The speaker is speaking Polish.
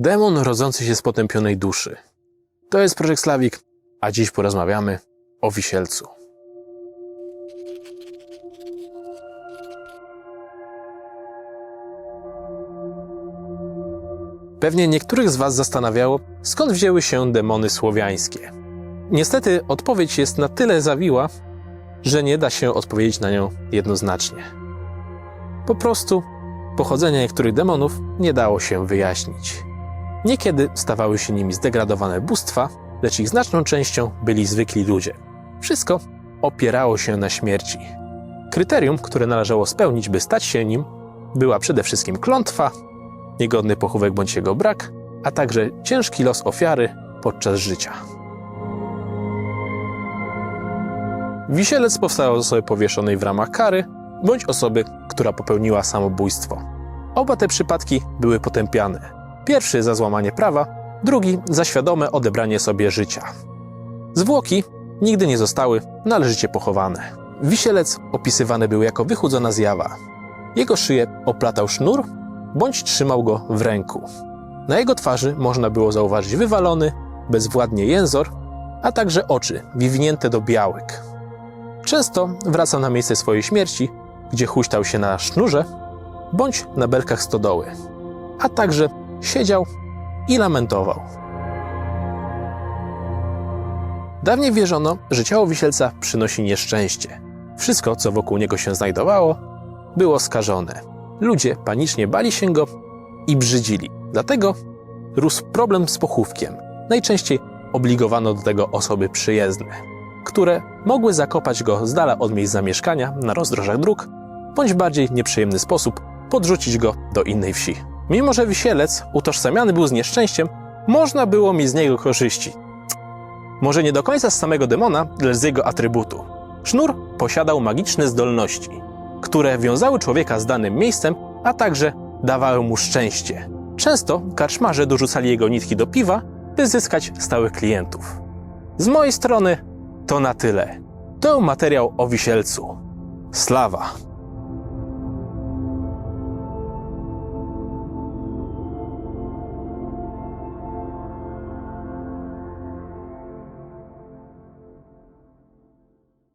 Demon rodzący się z potępionej duszy. To jest Projekt Slawik, a dziś porozmawiamy o wisielcu. Pewnie niektórych z Was zastanawiało, skąd wzięły się demony słowiańskie. Niestety odpowiedź jest na tyle zawiła, że nie da się odpowiedzieć na nią jednoznacznie. Po prostu pochodzenia niektórych demonów nie dało się wyjaśnić. Niekiedy stawały się nimi zdegradowane bóstwa, lecz ich znaczną częścią byli zwykli ludzie. Wszystko opierało się na śmierci. Kryterium, które należało spełnić, by stać się nim, była przede wszystkim klątwa, niegodny pochówek bądź jego brak, a także ciężki los ofiary podczas życia. Wisielec powstał z osoby powieszonej w ramach kary bądź osoby, która popełniła samobójstwo. Oba te przypadki były potępiane. Pierwszy za złamanie prawa, drugi za świadome odebranie sobie życia. Zwłoki nigdy nie zostały należycie pochowane. Wisielec opisywany był jako wychudzona zjawa. Jego szyję oplatał sznur bądź trzymał go w ręku. Na jego twarzy można było zauważyć wywalony, bezwładnie jęzor, a także oczy wiwnięte do białek. Często wracał na miejsce swojej śmierci, gdzie huśtał się na sznurze bądź na belkach stodoły, a także siedział i lamentował. Dawniej wierzono, że ciało wisielca przynosi nieszczęście. Wszystko, co wokół niego się znajdowało, było skażone. Ludzie panicznie bali się go i brzydzili. Dlatego rósł problem z pochówkiem. Najczęściej obligowano do tego osoby przyjezdne, które mogły zakopać go z dala od miejsc zamieszkania na rozdrożach dróg, bądź bardziej nieprzyjemny sposób podrzucić go do innej wsi. Mimo, że wisielec utożsamiany był z nieszczęściem, można było mieć z niego korzyści. Może nie do końca z samego demona, lecz z jego atrybutu. Sznur posiadał magiczne zdolności, które wiązały człowieka z danym miejscem, a także dawały mu szczęście. Często karczmarze dorzucali jego nitki do piwa, by zyskać stałych klientów. Z mojej strony to na tyle. To materiał o wisielcu. Slawa!